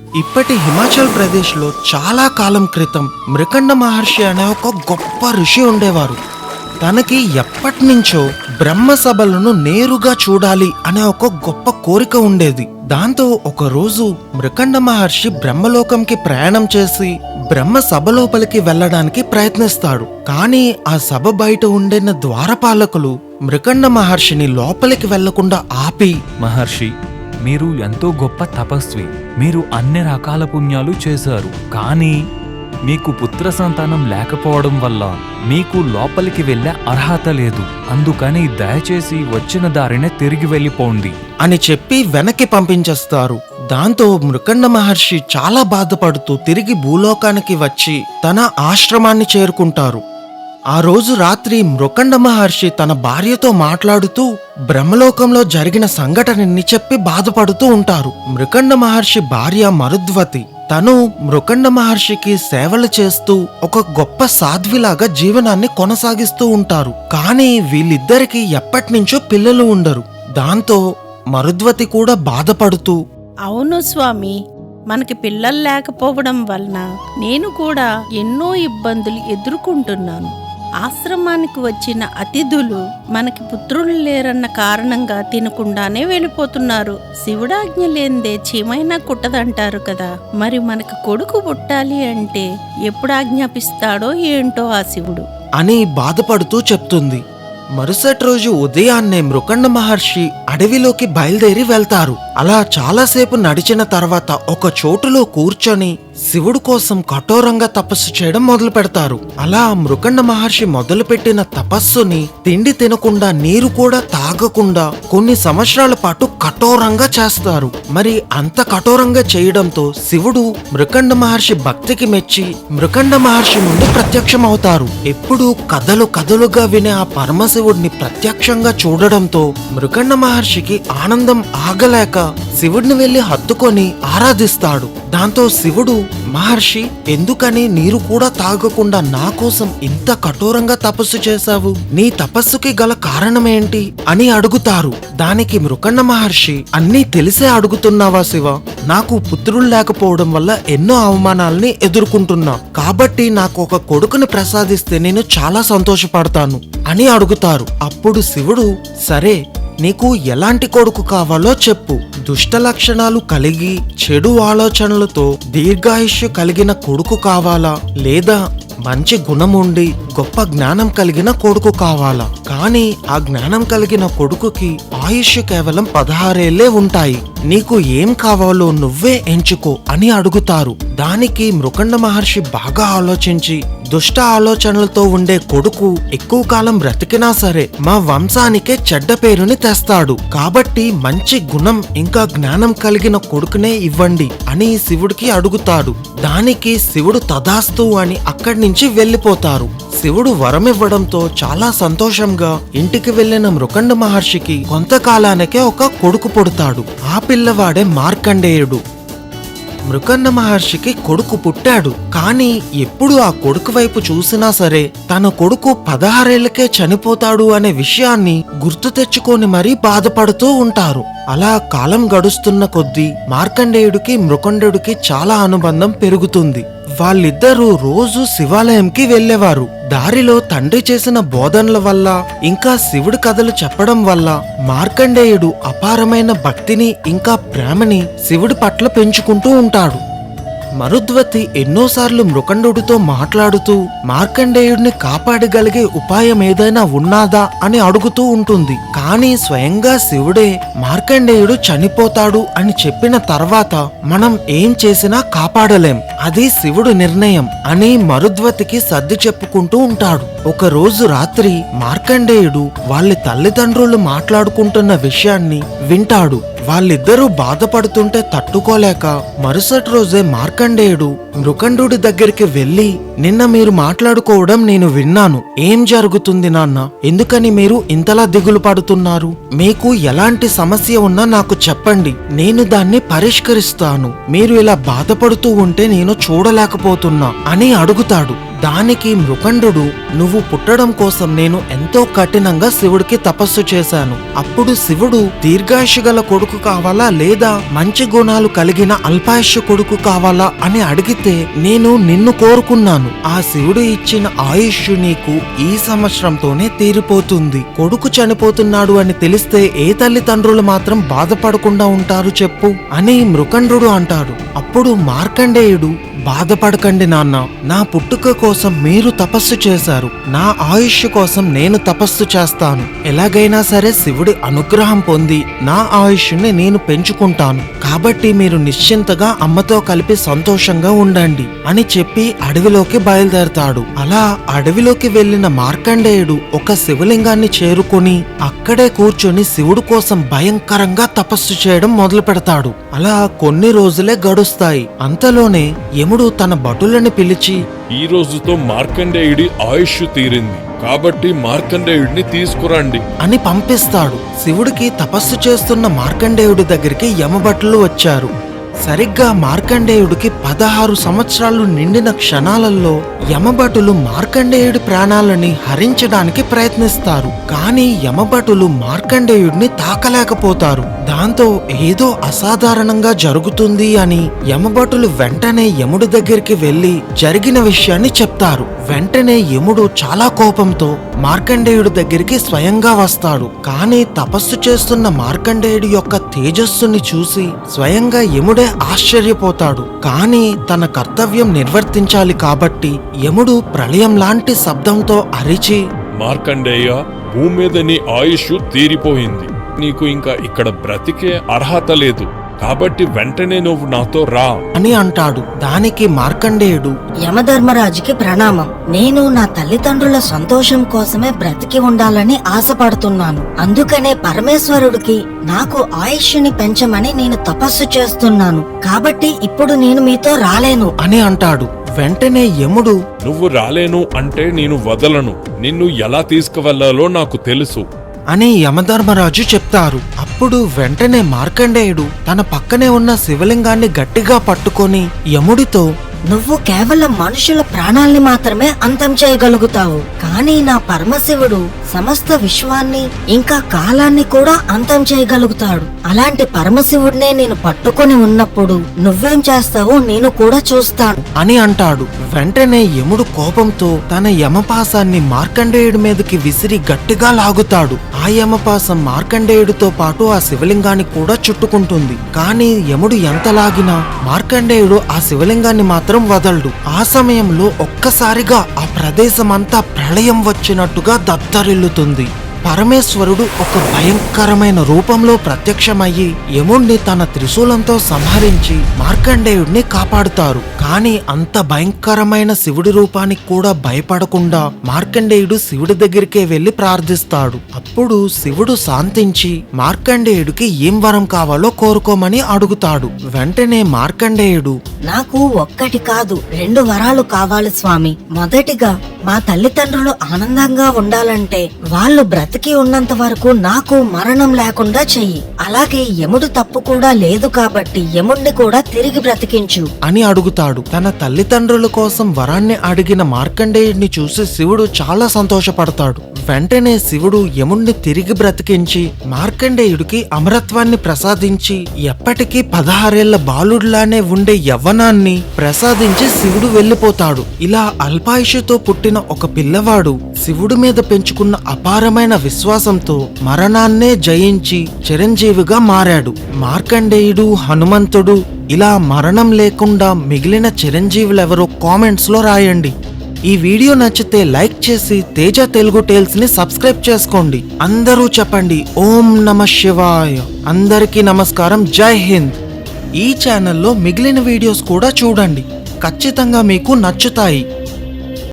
ఇప్పటి హిమాచల్ ప్రదేశ్లో చాలా కాలం క్రితం మృకండ మహర్షి అనే ఒక గొప్ప ఋషి ఉండేవారు. తనకి ఎప్పటి నుంచో బ్రహ్మ సభలను నేరుగా చూడాలి అనే ఒక గొప్ప కోరిక ఉండేది. దాంతో ఒకరోజు మృకండ మహర్షి బ్రహ్మలోకంకి ప్రయాణం చేసి బ్రహ్మ సభ లోపలికి వెళ్ళడానికి ప్రయత్నిస్తాడు. కానీ ఆ సభ బయట ఉండిన ద్వారపాలకులు మృకండ మహర్షిని లోపలికి వెళ్ళకుండా ఆపి మహర్షి మీరు ఎంతో గొప్ప తపస్వి. మీరు అన్ని రకాల పుణ్యాలు చేశారు కానీ మీకు పుత్ర సంతానం లేకపోవడం వల్ల మీకు లోపలికి వెళ్ళే అర్హత లేదు. అందుకని దయచేసి వచ్చిన దారినే తిరిగి వెళ్ళిపోండి. అని చెప్పి వెనక్కి పంపించేస్తారు. దాంతో మృకండ మహర్షి చాలా బాధపడుతూ తిరిగి భూలోకానికి వచ్చి తన ఆశ్రమాన్ని చేరుకుంటారు. ఆ రోజు రాత్రి మృకండ మహర్షి తన భార్యతో మాట్లాడుతూ బ్రహ్మలోకంలో జరిగిన సంఘటనని చెప్పి బాధపడుతూ ఉంటారు. మృకండ మహర్షి భార్య మరుద్వతి. తను మృకండ మహర్షికి సేవలు చేస్తూ ఒక గొప్ప సాధ్విలాగా జీవనాన్ని కొనసాగిస్తూ ఉంటారు. కానీ వీళ్ళిద్దరికీ ఎప్పటినుంచో పిల్లలు ఉండరు. దాంతో మరుద్వతి కూడా బాధపడుతూ అవును స్వామి మనకి పిల్లలు లేకపోవడం వలన నేను కూడా ఎన్నో ఇబ్బందులు ఎదుర్కొంటున్నాను. ఆశ్రమానికి వచ్చిన అతిథులు మనకి పుత్రులు లేరన్న కారణంగా తినకుండానే వెళ్ళిపోతున్నారు. శివుడాజ్ఞ లేనిదే చీమైనా కుట్టదంటారు కదా. మరి మనకు కొడుకు పుట్టాలి అంటే ఎప్పుడు ఆజ్ఞాపిస్తాడో ఏంటో ఆ శివుడు. అని బాధపడుతూ చెప్తుంది. మరుసటి రోజు ఉదయాన్నే మృకండ మహర్షి అడవిలోకి బయలుదేరి వెళ్తారు. అలా చాలాసేపు నడిచిన తర్వాత ఒక చోటులో కూర్చొని శివుడు కోసం కఠోరంగా తపస్సు చేయడం మొదలు పెడతారు. అలా మృకండ మహర్షి మొదలుపెట్టిన తపస్సుని తిండి తినకుండా నీరు కూడా తాగకుండా కొన్ని సంవత్సరాల పాటు కఠోరంగా చేస్తారు. మరి అంత కఠోరంగా చేయడంతో శివుడు మృకండ మహర్షి భక్తికి మెచ్చి మృకండ మహర్షి ముందు ప్రత్యక్షమవుతారు. ఎప్పుడు కథలు కథలుగా వినే ఆ పరమశివుడిని ప్రత్యక్షంగా చూడడంతో మృకండ మహర్షికి ఆనందం ఆగలేక శివుడిని వెళ్ళి హత్తుకొని ఆరాధిస్తాడు. దాంతో శివుడు మహర్షి ఎందుకని నీరు కూడా తాగకుండా నా కోసం ఇంత కఠోరంగా తపస్సు చేశావు? నీ తపస్సుకి గల కారణమేంటి? అని అడుగుతారు. దానికి మృకన్న మహర్షి అన్నీ తెలిసే అడుగుతున్నావా శివ? నాకు పుత్రులు లేకపోవడం వల్ల ఎన్నో అవమానాల్ని ఎదుర్కొంటున్నా. కాబట్టి నాకు ఒక కొడుకుని ప్రసాదిస్తే నేను చాలా సంతోషపడతాను అని అడుగుతారు. అప్పుడు శివుడు సరే నీకు ఎలాంటి కొడుకు కావాలో చెప్పు. దుష్ట లక్షణాలు కలిగి చెడు ఆలోచనలతో దీర్ఘాయుష్యు కలిగిన కొడుకు కావాలా? లేదా మంచి గుణం ఉండి గొప్ప జ్ఞానం కలిగిన కొడుకు కావాలా? కానీ ఆ జ్ఞానం కలిగిన కొడుకుకి ఆయుష్ కేవలం పదహారేళ్ళే ఉంటాయి. నీకు ఏం కావాలో నువ్వే ఎంచుకో అని అడుగుతారు. దానికి మృకండ మహర్షి బాగా ఆలోచించి దుష్ట ఆలోచనలతో ఉండే కొడుకు ఎక్కువ కాలం బ్రతికినా సరే మా వంశానికే చెడ్డ పేరుని తెస్తాడు. కాబట్టి మంచి గుణం ఇంకా జ్ఞానం కలిగిన కొడుకునే ఇవ్వండి అని శివుడికి అడుగుతాడు. దానికి శివుడు తదాస్తు అని అక్కడి నుంచి వెళ్ళిపోతారు. శివుడు వరం ఇవ్వడంతో చాలా సంతోషంగా ఇంటికి వెళ్ళిన మృకండ మహర్షికి కొంతకాలానికే ఒక కొడుకు పుడతాడు. ఆ పిల్లవాడే మార్కండేయుడు. మృకండ మహర్షికి కొడుకు పుట్టాడు. కానీ ఎప్పుడు ఆ కొడుకు వైపు చూసినా సరే తన కొడుకు పదహారేళ్ళకే చనిపోతాడు అనే విషయాన్ని గుర్తు తెచ్చుకొని మరీ బాధపడుతూ ఉంటారు. అలా కాలం గడుస్తున్న కొద్దీ మార్కండేయుడికి మృకండుడికి చాలా అనుబంధం పెరుగుతుంది. వాళ్ళిద్దరూ రోజు శివాలయంకి వెళ్ళేవారు. దారిలో తండ్రి చేసిన బోధనల వల్ల ఇంకా శివుడి కథలు చెప్పడం వల్ల మార్కండేయుడు అపారమైన భక్తిని ఇంకా ప్రేమని శివుడి పట్ల పెంచుకుంటూ ఉంటాడు. మరుద్వతి ఎన్నోసార్లు మృకండుడితో మాట్లాడుతూ మార్కండేయుడిని కాపాడగలిగే ఉపాయం ఏదైనా ఉన్నాదా అని అడుగుతూ ఉంటుంది. కానీ స్వయంగా శివుడే మార్కండేయుడు చనిపోతాడు అని చెప్పిన తర్వాత మనం ఏం చేసినా కాపాడలేం. అది శివుడు నిర్ణయం అని మరుద్వతికి సర్ది చెప్పుకుంటూ ఉంటాడు. ఒక రోజు రాత్రి మార్కండేయుడు వాళ్ళ తల్లిదండ్రులు మాట్లాడుకుంటున్న విషయాన్ని వింటాడు. వాళ్ళిద్దరూ బాధపడుతుంటే తట్టుకోలేక మరుసటి రోజే మార్కండేయుడు మృకండుడి దగ్గరికి వెళ్ళి నిన్న మీరు మాట్లాడుకోవడం నేను విన్నాను. ఏం జరుగుతుంది నాన్న? ఎందుకని మీరు ఇంతలా దిగులు పడుతున్నారు? మీకు ఎలాంటి సమస్య ఉన్నా నాకు చెప్పండి. నేను దాన్ని పరిష్కరిస్తాను. మీరు ఇలా బాధపడుతూ ఉంటే నేను చూడలేకపోతున్నా అని అడుగుతాడు. దానికి మృకండు నువ్వు పుట్టడం కోసం నేను ఎంతో కఠినంగా శివుడికి తపస్సు చేశాను. అప్పుడు శివుడు దీర్ఘాయుషు గల కొడుకు కావాలా లేదా మంచి గుణాలు కలిగిన అల్పాయుషు కొడుకు కావాలా అని అడిగితే నేను నిన్ను కోరుకున్నాను. ఆ శివుడు ఇచ్చిన ఆయుష్ నీకు ఈ సంవత్సరంతోనే తీరిపోతుంది. కొడుకు చనిపోతున్నాడు అని తెలిస్తే ఏ తల్లిదండ్రులు మాత్రం బాధపడకుండా ఉంటారు చెప్పు అని మృకండ్రుడు అంటాడు. అప్పుడు మార్కండేయుడు బాధపడకండి నాన్న. నా పుట్టుక కోసం మీరు తపస్సు చేశారు. నా ఆయుష్ కోసం నేను తపస్సు చేస్తాను. ఎలాగైనా సరే శివుడి అనుగ్రహం పొంది నా ఆయుష్ని నేను పెంచుకుంటాను. కాబట్టి మీరు నిశ్చింతగా అమ్మతో కలిపి సంతోషంగా ఉండండి అని చెప్పి అడవిలోకి బయలుదేరతాడు. అలా అడవిలోకి వెళ్ళిన మార్కండేయుడు ఒక శివలింగాన్ని చేరుకొని అక్కడే కూర్చొని శివుడు కోసం భయంకరంగా తపస్సు చేయడం మొదలు పెడతాడు అలా కొన్ని రోజులే గడుస్తాయి. అంతలోనే యముడు తన భటులని పిలిచి ఈ రోజుతో మార్కండేయుడి ఆయుష్ తీరింది. కాబట్టి మార్కండేయుడిని తీసుకురండి. అని పంపిస్తాడు. శివుడికి తపస్సు చేస్తున్న మార్కండేయుడి దగ్గరికి యమభటులు వచ్చారు. సరిగ్గా మార్కండేయుడికి పదహారు సంవత్సరాలు నిండిన క్షణాలలో యమభటులు మార్కండేయుడి ప్రాణాలని హరించడానికి ప్రయత్నిస్తారు. కానీ యమభటులు మార్కండేయుడిని తాకలేకపోతారు. దాంతో ఏదో అసాధారణంగా జరుగుతుంది అని యమభటులు వెంటనే యముడి దగ్గరికి వెళ్ళి జరిగిన విషయాన్ని చెప్తారు. వెంటనే యముడు చాలా కోపంతో మార్కండేయుడి దగ్గరికి స్వయంగా వస్తాడు. కానీ తపస్సు చేస్తున్న మార్కండేయుడి యొక్క తేజస్సుని చూసి స్వయంగా యముడే ఆశ్చర్యపోతాడు. కానీ తన కర్తవ్యం నిర్వర్తించాలి కాబట్టి యముడు ప్రళయం లాంటి శబ్దంతో అరిచి మార్కండేయ భూమి మీద నీ ఆయుష్ తీరిపోయింది. నీకు ఇంకా ఇక్కడ బ్రతికే అర్హత లేదు. కాబట్టి వెంటనే నువ్వు నాతో రా. అని అంటాడు. దానికి మార్కండేయుడు. యమధర్మరాజుకి ప్రణామం. నేను నా తల్లిదండ్రుల సంతోషం కోసమే బ్రతికి ఉండాలని ఆశపడుతున్నాను. అందుకనే పరమేశ్వరుడికి నాకు ఆయుష్ని పెంచమని నేను తపస్సు చేస్తున్నాను. కాబట్టి ఇప్పుడు నేను మీతో రాలేను. అని అంటాడు. వెంటనే యముడు నువ్వు రాలేను అంటే నేను వదలను. నిన్ను ఎలా తీసుకువెళ్ళాలో నాకు తెలుసు. అని యమధర్మరాజు చెప్తారు. అప్పుడు వెంటనే మార్కండేయుడు తన పక్కనే ఉన్న శివలింగాన్ని గట్టిగా పట్టుకొని యముడితో నువ్వు కేవలం మనుషుల ప్రాణాల్ని మాత్రమే అంతం చేయగలుగుతావు. కానీ నా పరమశివుడు సమస్త విశ్వాన్ని ఇంకా కాలాన్ని కూడా అంతం చేయగలుగుతాడు. అలాంటి పరమశివుడినే నేను పట్టుకొని ఉన్నప్పుడు నువ్వేం చేస్తావో నేను కూడా చూస్తాను. అని అంటాడు. వెంటనే యముడు కోపంతో తన యమపాసాన్ని మార్కండేయుడి మీదకి విసిరి గట్టిగా లాగుతాడు. ఆ యమపాసం మార్కండేయుడితో పాటు ఆ శివలింగాన్ని కూడా చుట్టుకుంటుంది. కానీ యముడు ఎంత లాగినా మార్కండేయుడు ఆ శివలింగాన్ని మాత్రం వదలడు. ఆ సమయంలో ఒక్కసారిగా ఆ ప్రదేశమంతా ప్రళయం వచ్చినట్టుగా దత్తరిల్లుతుంది. పరమేశ్వరుడు ఒక భయంకరమైన రూపంలో ప్రత్యక్షమయ్యి యముణ్ణి తన త్రిశూలంతో సంహరించి మార్కండేయుడిని కాపాడుతారు. కానీ అంత భయంకరమైన శివుడి రూపానికి కూడా భయపడకుండా మార్కండేయుడు శివుడి దగ్గరికే వెళ్ళి ప్రార్థిస్తాడు. అప్పుడు శివుడు శాంతించి మార్కండేయుడికి ఏం వరం కావాలో కోరుకోమని అడుగుతాడు. వెంటనే మార్కండేయుడు నాకు ఒక్కటి కాదు రెండు వరాలు కావాలి స్వామి. మొదటిగా మా తల్లిదండ్రులు ఆనందంగా ఉండాలంటే వాళ్ళు బ్రత బ్రతికి ఉన్నంత వరకు నాకు మరణం లేకుండా చెయ్యి. అలాగే యముడు తప్పు కూడా లేదు కాబట్టి యముణ్ణి కూడా తిరిగి బ్రతికించు. అని అడుగుతాడు. తన తల్లిదండ్రుల కోసం వరాన్ని అడిగిన మార్కండేయుడిని చూసి శివుడు చాలా సంతోషపడతాడు. వెంటనే శివుడు యముణ్ణి తిరిగి బ్రతికించి మార్కండేయుడికి అమరత్వాన్ని ప్రసాదించి ఎప్పటికీ పదహారేళ్ళ బాలుడిలానే ఉండే యవ్వనాన్ని ప్రసాదించి శివుడు వెళ్ళిపోతాడు. ఇలా అల్పాయుషుతో పుట్టిన ఒక పిల్లవాడు శివుడి మీద పెంచుకున్న అపారమైన విశ్వాసంతో మరణాన్నే జయించి చిరంజీవిగా మారాడు. మార్కండేయుడు హనుమంతుడు ఇలా మరణం లేకుండా మిగిలిన చిరంజీవులెవరో కామెంట్స్లో రాయండి. ఈ వీడియో నచ్చితే లైక్ చేసి తేజ తెలుగు టేల్స్ని సబ్స్క్రైబ్ చేసుకోండి. అందరూ చెప్పండి ఓం నమ శివాయ. అందరికీ నమస్కారం జై హింద్. ఈ ఛానల్లో మిగిలిన వీడియోస్ కూడా చూడండి. ఖచ్చితంగా మీకు నచ్చుతాయి.